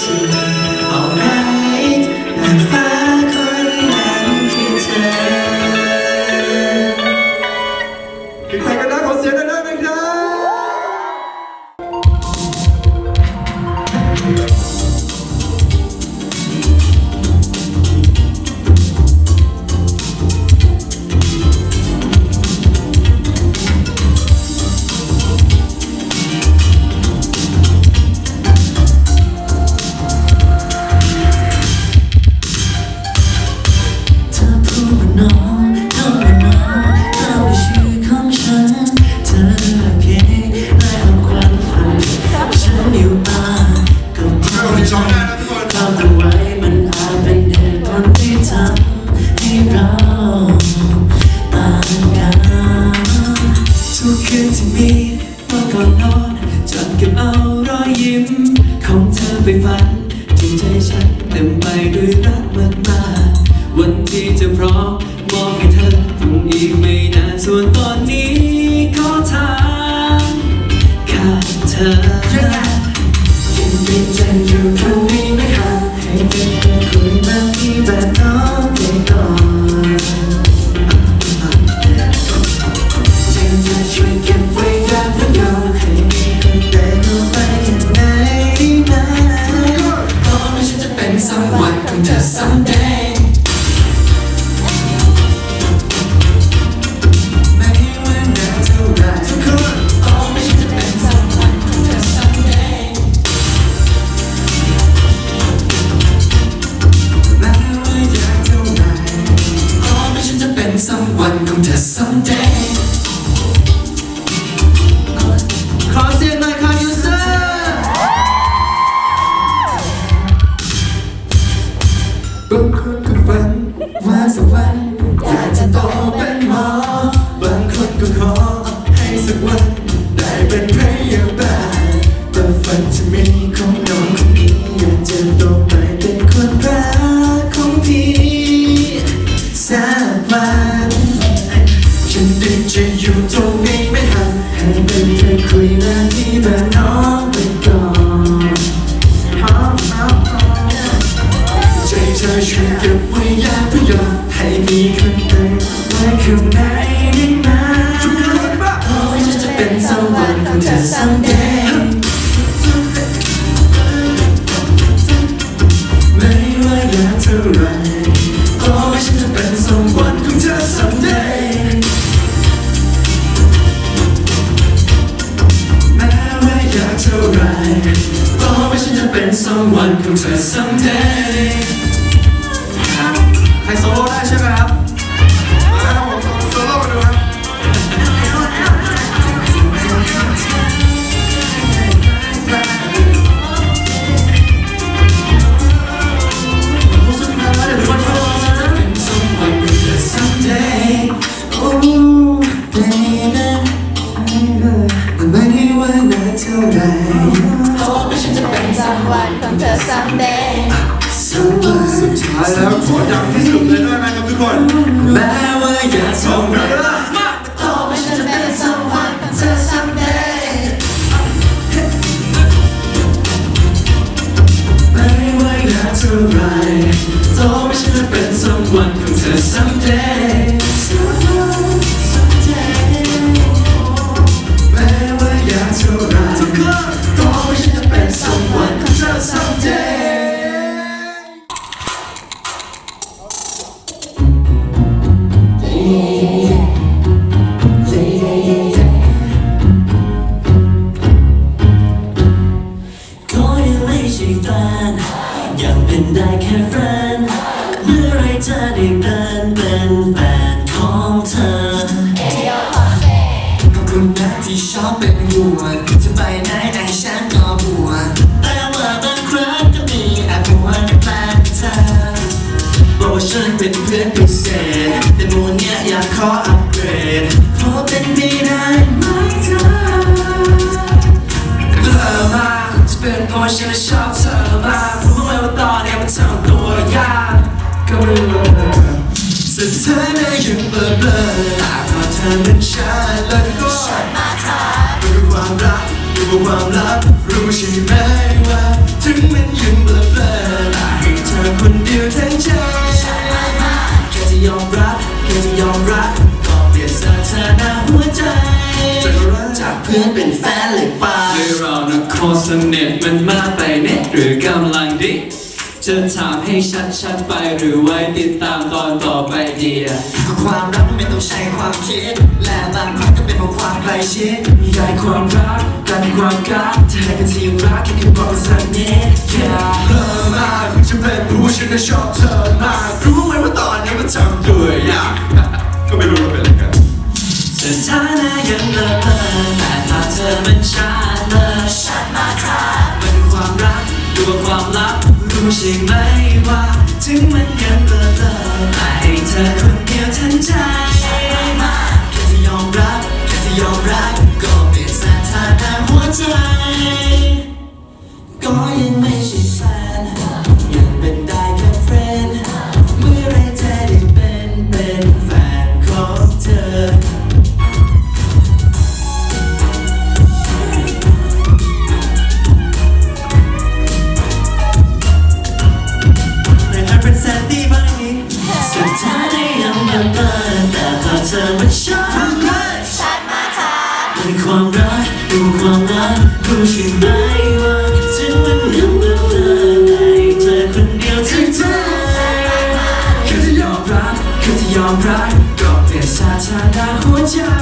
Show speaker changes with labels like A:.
A: ti. จดเก็บเอารอยยิ้ม ของเธอไปฝันจิตใจฉันเต็มไปด้วยรักมากมาวันที่จะพร้อมมองให้เธอคงอีกไม่นานส่วนตอนนี้ขอถามขาดเธอยังเป็นใจอยู่ตรงนี้ไหมคะให้เป็นคนมากที่แบบ ไม่อยากอยางให้มีคนเดินว้ข้างในได้ไหมเพราะว่าฉันจะเป็นสวรรค์ของเธอ someday ไม่ว่ายากเท่าไรเพราะว่าฉันจะเป็นสว
B: รรค์
A: ของเธอ someday แม้ว่ายา
C: กเท่า
B: ไร
A: เพราะว่าฉันจะเป็นสวรรค์ของเธอ someday รับ ท้า ยังเสุดท้ายนะยังเบลอเบลอแต่พอเธอเป็นฉันแล้วก็ฉันมาค่ะดูความรักดูความลับรู้ใช่ไหมว่า ถึงมันยังเบลอเบลอให้เธอคนเดียวทั้งใจแค่จะยอมรับแค่จะยอมรับก็เปลี่ยนสถานะหัวใจจากเพื่อนเป็นแฟนเลยป่า
D: หรือเรานะโคตรสนิทมันมากไปเน็ตหรือกำลังดิ จะถามให้ชัดๆไปหรือไว้ติดตามตอนต่อไปดีอะ
A: ก็ความรักมันไม่ต้องใช้ความคิด และบางครั้งก็เป็นเพราะความใกล้ชิดใกล้ความรักกันความกักเธอกันที่รักแค่คือบอกกันสักนิดแค่
B: เธอมากจะเป็นผู้ฉันน่ะชอบเธอมากรู้ไหมว่าตอนนี้มันทำตัวยากก็
A: ใช่ไหมว่าถึงมันยังเลิศแต่ให้เธอคนเดียวทั้งใจแค่จะยอมรับแค่จะยอมรับก็เปลี่ยนสถานะหัวใจก็ยังไม่ใช่แฟนยังเป็นได้แค่เฟรนเมื่อไรจะได้เป็นเป็นแฟนของเธอ รักรู้ใช่ไหมว่าถึงมันยังเดินเดินให้เธอคนเดียวทั้งใจแค่จะยอมรักแค่จะยอมรักก็เปลี่ยนสถานะหัวใจ